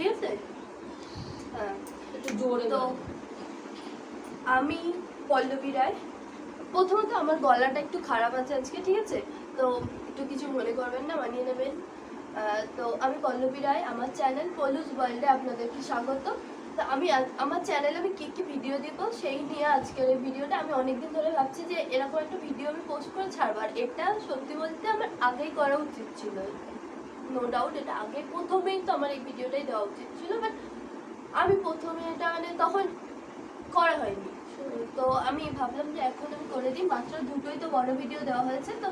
ঠিক আছে? হ্যাঁ একটু জোরে তো আমি পল্লবী রায়। প্রথমত আমার গলাটা একটু খারাপ আছে আজকে ঠিক আছে? তো একটু কিছু মনে করবেন না মানিয়ে নেবেন। তো আমি পল্লবী রায় আমার চ্যানেল পলুস ওয়ার্ল্ডে আপনাদেরকে স্বাগত। তো আমি আমার চ্যানেলে আমি কী কী ভিডিও দিব সেই নিয়ে আজকের এই ভিডিওটা আমি অনেকদিন ধরে ভাবছি যে এরকম একটা ভিডিও আমি পোস্ট করে ছাড়বো। আর এটা সত্যি বলতে আমার আগেই করা উচিত ছিল। নো ডাউট এটা আগে প্রথমেই তো আমার এই ভিডিওটাই দেওয়া উচিত ছিল বাট আমি প্রথমে এটা মানে তখন করা হয়নি। তো আমি ভাবলাম যে এখন আমি করে দিই, মাত্র দুটোই তো বড় ভিডিও দেওয়া হয়েছে, তো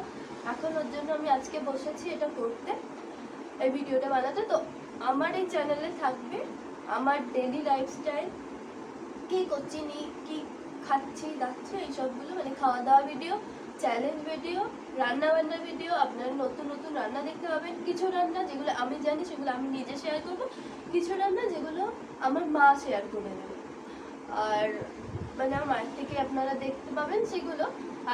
এখন ওর জন্য আমি আজকে বসেছি এটা করতে, এই ভিডিওটা বানাতে। তো আমার এই চ্যানেলে থাকবে আমার ডেলি লাইফস্টাইল কী করছি, নি, কী খাচ্ছি, দাচ্ছি এইসবগুলো মানে খাওয়া দাওয়া ভিডিও চ্যালেঞ্জ ভিডিও রান্না বান্না ভিডিও আপনারা নতুন নতুন রান্না দেখতে পাবেন। কিছু রান্না যেগুলো আমি জানি, সেগুলো আমি নিজে শেয়ার করব। কিছু রান্না যেগুলো আমার মা শেয়ার করে দেবে আর মানে আমার মায়ের থেকে আপনারা দেখতে পাবেন সেগুলো।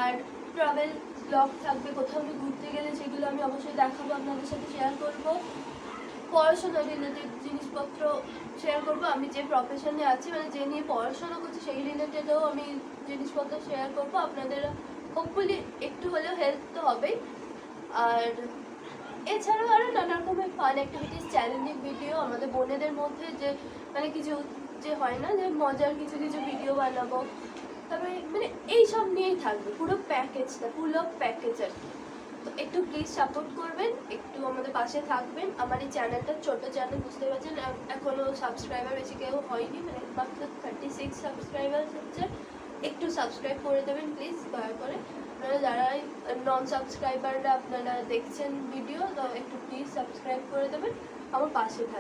আর ট্রাভেল ব্লগ থাকবে, কোথাও আমি ঘুরতে গেলে সেগুলো আমি অবশ্যই দেখাবো, আপনাদের সাথে শেয়ার করব। পড়াশোনা রিলেটেড জিনিসপত্র শেয়ার করব। আমি যে প্রফেশনে আছি মানে যে নিয়ে পড়াশোনা করছি, সেই রিলেটেডও আমি জিনিসপত্র শেয়ার করব। আপনাদের হোপফুলি একটু হলেও হেল্প তো হবেই। আর এছাড়াও আরও নানা রকমের ফান অ্যাক্টিভিটিস চ্যালেঞ্জিং ভিডিও আমাদের বোনেদের মধ্যে যে মানে কিছু যে হয় না যে মজার কিছু কিছু ভিডিও বানাবো। তারপরে মানে এইসব নিয়েই থাকবে, পুরো প্যাকেজটা ফুল অফ প্যাকেজ আর কি। তো একটু প্লিজ সাপোর্ট করবেন, একটু আমাদের পাশে থাকবেন। আমার এই চ্যানেলটা ছোটো চ্যানেল বুঝতে পারছেন এখনও সাবস্ক্রাইবার বেশি কেউ হয়নি মানে মাত্র থার্টি সিক্স সাবস্ক্রাইবার হচ্ছে। একটু সাবস্ক্রাইব করে দেবেন প্লিজ দয়া করে। নন সাবস্ক্রাইবাররা আপনারা দেখছেন ভিডিও তো একটু প্লিজ সাবস্ক্রাইব করে দেবেন। আমার পাশে থাকবেন